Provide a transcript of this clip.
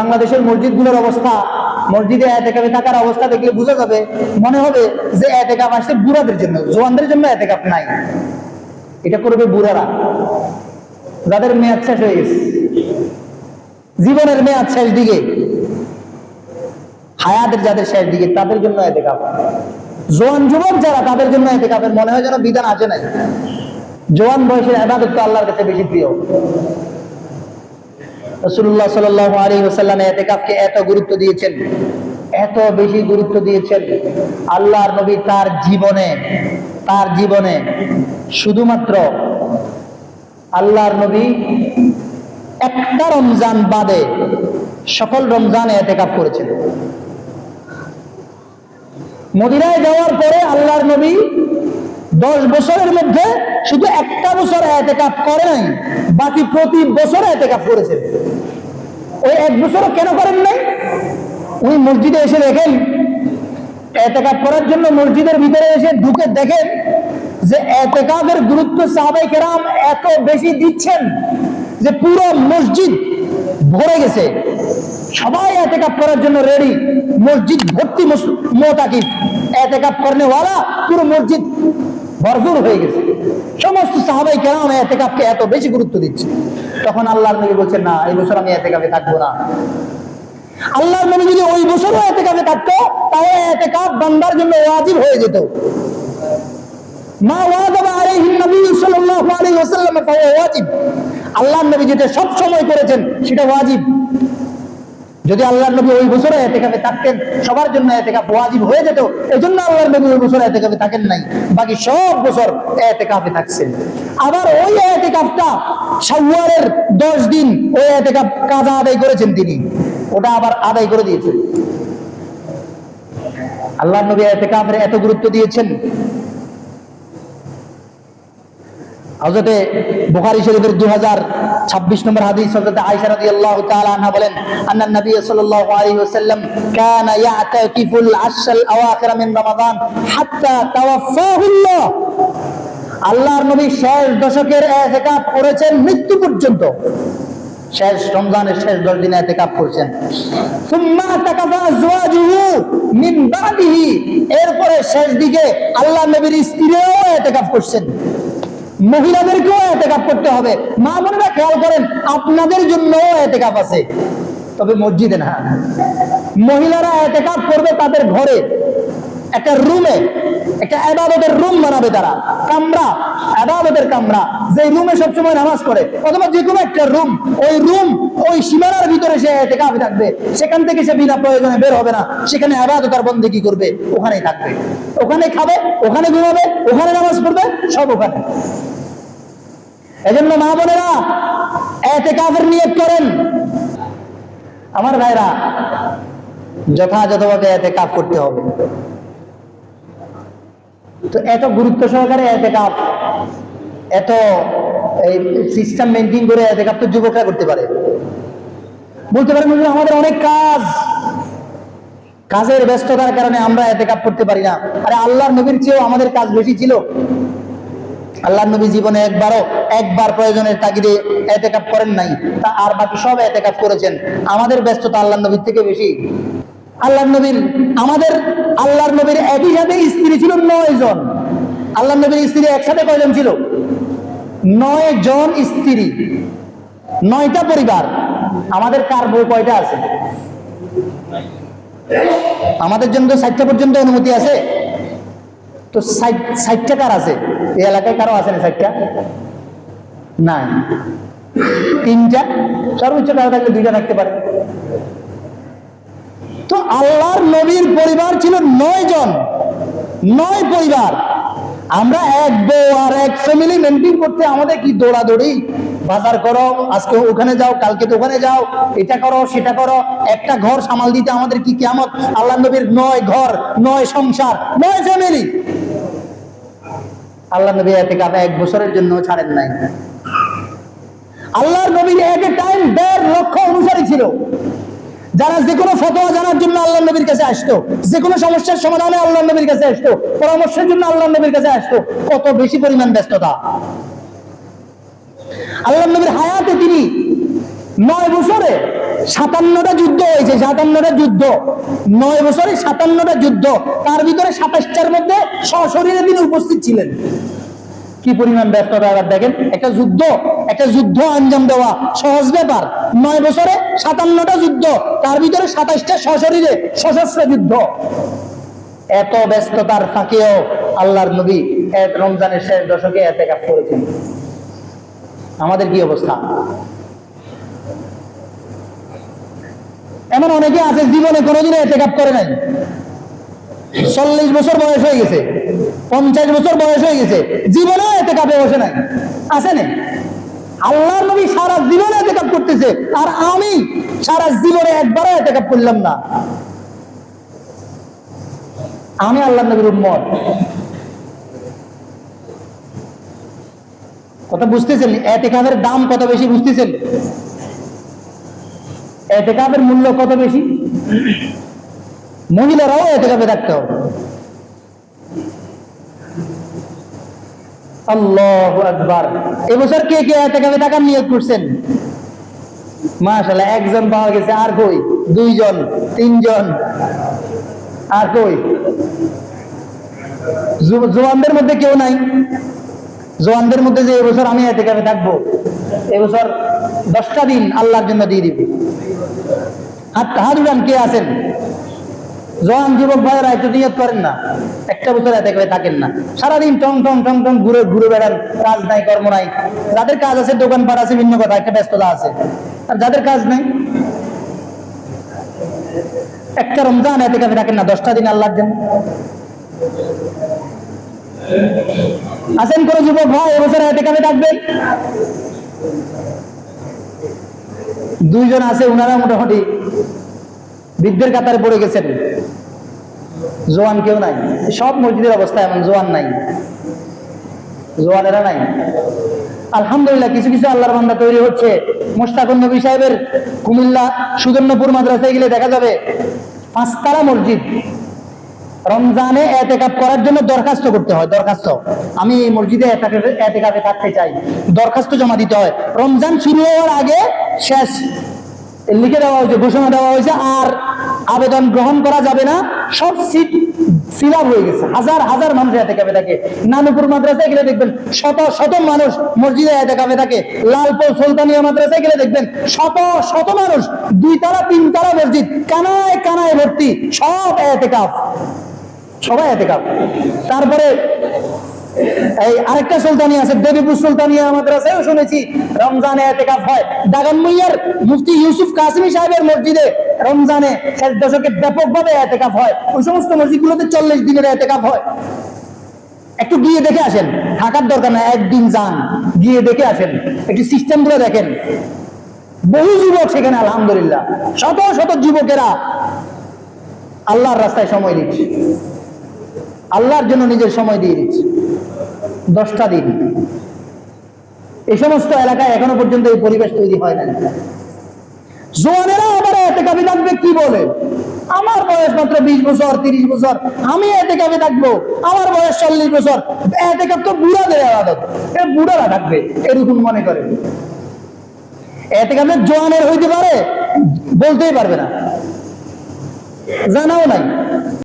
বাংলাদেশের মসজিদগুলোর অবস্থা, মসজিদে এতেকাপে থাকার অবস্থা দেখলে বোঝা যাবে, মনে হবে যে এতেকাপ আসছে বুড়াদের জন্য, জোয়ানদের জন্য এতেকাপ নাই। এটা করবে বুড়ারা, যাদের মেয়াদ শেষ হয়ে গেছে। জীবনের মেয়াদ শেষ দিকে, হায়াতের যাদের শেষ দিকে, তাদের জন্য এতেকাপ জোয়ান যুবক যারা, তাদের জন্য এতেকাপের মনে হয় যেন বিধান আছে নাই। জোয়ান বয়সের আবাদত তো আল্লাহর কাছে বেশি প্রিয়। রসুল্লাহ সাল্লাহ আলী ওসাল্লাম এতেকাফকে এত গুরুত্ব দিয়েছেন, এত বেশি গুরুত্ব দিয়েছেন। আল্লাহর নবী তার জীবনে তার জীবনে শুধুমাত্র আল্লাহর নবী একটা রমজান বাদে সকল রমজানে এতেকাফ করেছেন। মদিনায় যাওয়ার পরে আল্লাহর নবী দশ বছরের মধ্যে শুধু একটা বছর এতেকাপ করে নাই, বাকি প্রতি বছর এতেকাপ করেছেন ওই এক বছরও কেন করেন নাই? উনি মসজিদে এসে দেখেন, এতেকাপ করার জন্য মসজিদের ভিতরে এসে ঢুকে দেখেন যে এতেকাপের গুরুত্ব সাহাবাই কেরাম এত বেশি দিচ্ছেন যে পুরো মসজিদ ভরে গেছে। সবাই এতেকাপ করার জন্য রেডি মসজিদ ভর্তি মোতাকিব এতেকাপ করনে ওয়ালা পুরো মসজিদ ভরপুর হয়ে গেছে। সমস্ত সাহাবাই কেরাম এতেকাপকে এত বেশি গুরুত্ব দিচ্ছে। তখন আল্লাহর নবী বলছেন, না, এই বছর আমি এতেকাপে থাকব না। আল্লাহর নবী যদি ওই বছরও এতেকাপে থাকতো তাহলে এতেকাপ বান্দার জন্য ওয়াজিব হয়ে যেত। মা ওয়াজাবা আলাইহি নবী সাল্লাল্লাহু আলাইহি ওয়াসাল্লাম ফাহুয়া ওয়াজিব। আল্লাহর নবী যেটা সব সময় করেছেন, সেটা ওয়াজিব। যদি আল্লাহর নবী ওই বছরে এতেকাফে থাকতেন, সবার জন্য এতেকাফ ওয়াজিব হয়ে যেত, এজন্য আল্লাহর নবী ওই বছরে এতেকাফে থাকেন নাই। বাকি সব বছর এতেকাফে থাকছেন। আবার ওই এতেকাফটা শাওয়ালের দশ দিন ওই এতেকাফ কাজা আদায় করেছেন তিনি। ওটা আবার আদায় করে দিয়েছেন। আল্লাহর নবী এতেকাফের এত গুরুত্ব দিয়েছেন। হজরতে বুখারী শরীফের দুই হাজার ছাব্বিশ নম্বর হাদিস হজরতে আয়েশা রাদিয়াল্লাহু তাআলা বলেন, আন্না নবী কানা রমাদান হাত্তা আল্লাহর নবী শেষ দশকের ইতিকাফ করেছেন মৃত্যু পর্যন্ত। শেষ রমজানের শেষ দশ দিনে এতেকাপ করছেন। এরপরে শেষ দিকে আল্লাহ নবীর স্ত্রীও এতেকাপ করছেন। মহিলাদেরকেও এতেকাপ করতে হবে। মা বোনেরা খেয়াল করেন, আপনাদের জন্য এতেকাপ আছে। তবে মসজিদে না। মহিলারা এতেকাপ করবে তাদের ঘরে। একটা রুমে, একটা আবাদতের রুম বানাবে তারা। কামরা আবাদতের কামরা যে রুমে সবসময় নামাজ পড়ে, অথবা যে কোনো একটা রুম, ওই রুম, ওই সীমানার ভিতরে সে এতেকাপ থাকবে, সেখান থেকে সে বিনা প্রয়োজনে বের হবে না, সেখানে আবাদত আর বন্দে কি করবে, ওখানেই থাকবে। ওখানে খাবে, ওখানে ঘুমাবে, ওখানে নামাজ পড়বে, সব ওখানে। এজন্য মা বোনেরা, এতেকাফের নিয়ত করেন। আমার ভাইরা, যথাযথভাবে এতেকাফ করতে হবে। তো এত গুরুত্ব সহকারে এতেকাফ এত এই সিস্টেম মেনটেন করে এতেকাফ তো যুবকরা করতে পারে। বলতে পারেন আমাদের অনেক কাজ, কাজের ব্যস্ততার কারণে আমরা এতেকাফ করতে পারি না। আরে আল্লাহর নবীর চেয়েও আমাদের কাজ বেশি ছিল। আল্লাহ নবী জীবনে একবারও, একবার প্রয়োজনের তাগিদে এতে এতেকাপ করেন নাই। তা আর বাকি সব এতে এতেকাপ করেছেন। আমাদের ব্যস্ততা আল্লাহ নবীর থেকে বেশি। আল্লাহ নবীর, আমাদের আল্লাহর নবীর একই সাথে স্ত্রী ছিল নয় জন। আল্লাহ নবীর স্ত্রী একসাথে কয়জন ছিল? নয় জন স্ত্রী। নয়টা পরিবার। আমাদের কার বই কয়টা আছে? আমাদের জন্য ষাটটা পর্যন্ত অনুমতি আছে। তো ষাটটা কার আছে? এই এলাকায় কারও আছে না ষাটটা নাই। তিনটা? সর্বোচ্চ কারও থাকলে দুইটা থাকতে পারে। তো আল্লাহর নবীর পরিবার ছিল নয় জন, নয় পরিবার। আমরা এক বউ আর এক ফ্যামিলি মেনটেন করতে আমাদের কি দৌড়াদৌড়ি? বাজার করো, আজকে ওখানে যাও, কালকে তো ওখানে যাও, এটা করো, সেটা করো, একটা ঘর সামাল দিতে আমাদের কি কেমন আল্লাহ নবীর নয় ঘর, নয় সংসার, নয় ফ্যামিলি আল্লাহ নবী এতে কাপে এক বছরের জন্য ছাড়েন নাই। আল্লাহর নবীর এক টাইম দেড় লক্ষ অনুসারী ছিল। যারা যে কোনো ফতোয়া জানার জন্য আল্লাহ নবীর কাছে আসতো, যে কোনো সমস্যার সমাধানে আল্লাহ নবীর কাছে আসতো, পরামর্শের জন্য আল্লাহ নবীর কাছে আসতো, কত বেশি পরিমাণ ব্যস্ততা। আল্লাহ নবীর হায়াতে তিনি নয় বছরে সাতান্নটা যুদ্ধ হয়েছে, সাতান্নটা যুদ্ধ। নয় বছরে সাতান্নটা যুদ্ধ। তার ভিতরে সাতাশটার মধ্যে সশরীরে তিনি উপস্থিত ছিলেন। কি পরিমাণ ব্যস্ততা? দেখেন, একটা যুদ্ধ একটা যুদ্ধ আঞ্জাম দেওয়া সহজ ব্যাপার। নয় বছরে সাতান্নটা যুদ্ধ, তার ভিতরে সাতাশটা সশরীরে সশস্ত্র যুদ্ধ। এত ব্যস্ততার ফাঁকেও আল্লাহর নবী এক রমজানের শেষ দশকে এতে কাজ করেছেন। আমাদের কি অবস্থা? এমন অনেকে আছে, জীবনে কোনোদিনও এতে কাপ করে নাই। চল্লিশ বছর বয়স হয়ে গেছে। পঞ্চাশ বছর বয়স হয়ে গেছে। জীবনে এতে কাপে বসে নাই। আছে না? আল্লাহর নবী সারা জীবনে এতে কাপ করতেছে। আর আমি সারা জীবনে একবারও এতে কাপ করলাম না। আমি আল্লাহ নবীর উম্মত। কথা বুঝতেছেন? এতেকাবের দাম কত বেশি বুঝতেছেন? এতে এতেকাবের মূল্য কত বেশি? মহিলারাও এতেকাবে থাকতে। হবে এবছর কে কে নিয়োগ করছেন? একজন পাওয়া গেছে, আর কই? দুইজন, তিনজন, আর কই? জোয়ানদের মধ্যে কেউ নাই। জোয়ানদের মধ্যে যে এবছর আমি এতে কাপে থাকব এবছর দশটা দিন আল্লাহর জন্য দিয়ে দিবে। হাত হাত কে আছেন? জোয়ান যুবক ভাইয়েরা একটু নিয়ত করেন না। একটা বছর এতে করে থাকেন না। সারাদিন টং টং টং টং ঘুরে ঘুরে বেড়ান কাজ নাই, কর্ম নাই। যাদের কাজ আছে দোকান দোকানপাট আছে, ভিন্ন কথা, একটা ব্যস্ততা আছে। আর যাদের কাজ নাই, একটা রমজান এতে কাপে থাকেন না, দশটা দিন আল্লাহর জন্য। আছেন কোন যুবক ভাই এবছর এতে কাপে থাকবেন? দুইজন আছে, উনারা মোটামুটি বৃদ্ধের কাতারে পড়ে গেছেন। জোয়ান কেউ নাই। সব মসজিদের অবস্থা এমন, জোয়ান নাই। জোয়ানেরা নাই। আলহামদুলিল্লাহ, কিছু কিছু আল্লাহর বান্দা তৈরি হচ্ছে। মোস্তাকুর নবী সাহেবের কুমিল্লা সুদর্ণপুর মাদ্রাসায় গেলে দেখা যাবে পাঁচতারা মসজিদ। রমজানে এতেকাপ করার জন্য দরখাস্ত করতে হয়, দরখাস্ত। আমি এই মসজিদে এতেকাপে- থাকতে চাই। দরখাস্ত জমা দিতে হয়। রমজান শুরু হওয়ার আগে শেষ। লিখে দেওয়া হয়েছে, ঘোষণা দেওয়া হয়েছে, আর আবেদন গ্রহণ করা যাবে না। সব সিট ফিল হয়ে গেছে। হাজার হাজার মানুষ এতে কাপে থাকে। নানুপুর মাদ্রাসায় গেলে দেখবেন শত শত মানুষ মসজিদে এতে কাপে থাকে। লালপুর সুলতানিয়া মাদ্রাসায় গেলে দেখবেন শত শত মানুষ দুই তারা তিন তারা মসজিদ, কানায় কানায় ভর্তি, সব এতে কাপ। সবাই এতে কাপ। তারপরে এই আরেকটা সুলতানি আছে, দেবীপুর সুলতানিয়া মাদ্রাসায়ও শুনেছি, রমজানে এতেকাফ হয়। দাগানমুইয়ার মুফতি ইউসুফ কাসিমি সাহেবের মসজিদে রমজানে শেষ দশকে ব্যাপকভাবে এতেকাফ হয়। ওই সমস্ত মসজিদগুলোতে চল্লিশ দিনের এতেকাফ হয়। একটু গিয়ে দেখে আসেন, থাকার দরকার না একদিন যান, গিয়ে দেখে আসেন, একটু সিস্টেমগুলো দেখেন। বহু যুবক সেখানে, আলহামদুলিল্লাহ। শত শত যুবকেরা আল্লাহর রাস্তায় সময় দিচ্ছে। আল্লাহর জন্য নিজের সময় দিয়ে দিচ্ছে। দশটা দিন। এই সমস্ত এলাকায় এখনও পর্যন্ত এই পরিবেশ তৈরি হয় না। জোয়ানেরা এতে থাকবে কি বলে? আমার বয়স মাত্র বিশ বছর, তিরিশ বছর, আমি এতে থাকব। আমার বয়স চল্লিশ বছর, এতে কাপ তো বুড়াদের আদত। এ বুড়ারা থাকবে, এরকম মনে করে। এতে কাপে জোয়ানের হইতে পারে, বলতেই পারবে না। জানাও নাই।